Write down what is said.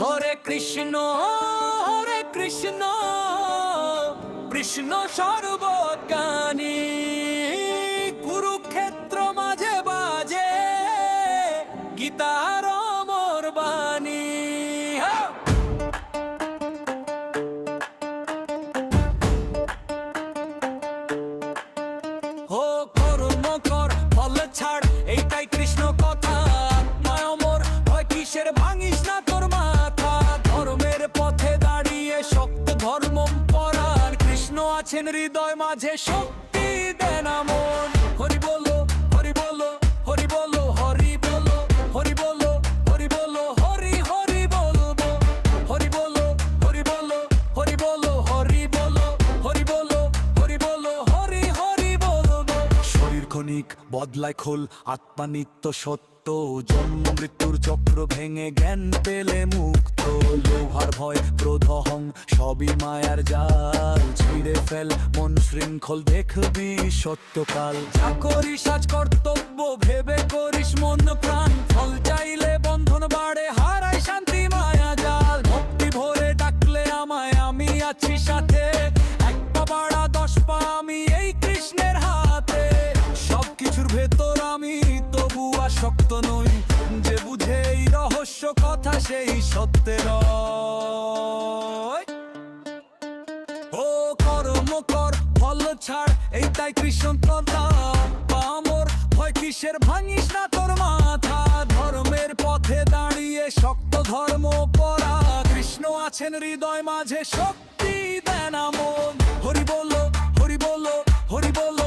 হরে কৃষ্ণ হরে কৃষ্ণ কৃষ্ণ সর্বজ্ঞানী। কুরুক্ষেত্র মাঝে বাজে গীতার ধর্ম পরাণ কৃষ্ণ আছেন হৃদয় মাঝে শক্তি দেন মন হরি বলো হরি বলো হরি বলো হরি বলো হরি বলো হরি বলো হরি হরি বলব হরি বলো হরি বলো হরি বলো হরি বলো হরি বলো হরি বলো হরি হরি বলব শরীর ক্ষণিক বদলায় খোল আত্মা নিত্য সত্য জন্ম মৃত্যুর চক্র ভেঙে জ্ঞান পেলে মুক্ত লোহার ভয় ক্রোধহং সবই মায়ার জাল। ছিঁড়ে ফেল, মন শৃঙ্খল দেখবি সত্যকাল। যা করিস আজ কর্তব্য, ভেবে করিস মন প্রাণ। ফল চাইলে বন্ধন বাড়ে, হারাই শান্তি মায়া জাল। ভক্তি ভরে ডাকলে আমায় আমি আছি সাথে। এক পা বাড়া, দশ পা আমি এই কৃষ্ণের হাতে। সব কিছুর ভেতর আমি তবু আসক্ত নই। যে বুঝে এই রহস্য কথা, সেই সত্যের ছাড়, এইটাই কৃষ্ণ কথা আমর ভয় কিসের ভাঙিস না তোর মাথা? ধর্মের পথে দাঁড়িয়ে শক্ত ধর্ম পরা কৃষ্ণ আছেন হৃদয় মাঝে শক্তি দেন আমন হরি বলো হরি বলো হরি বলো।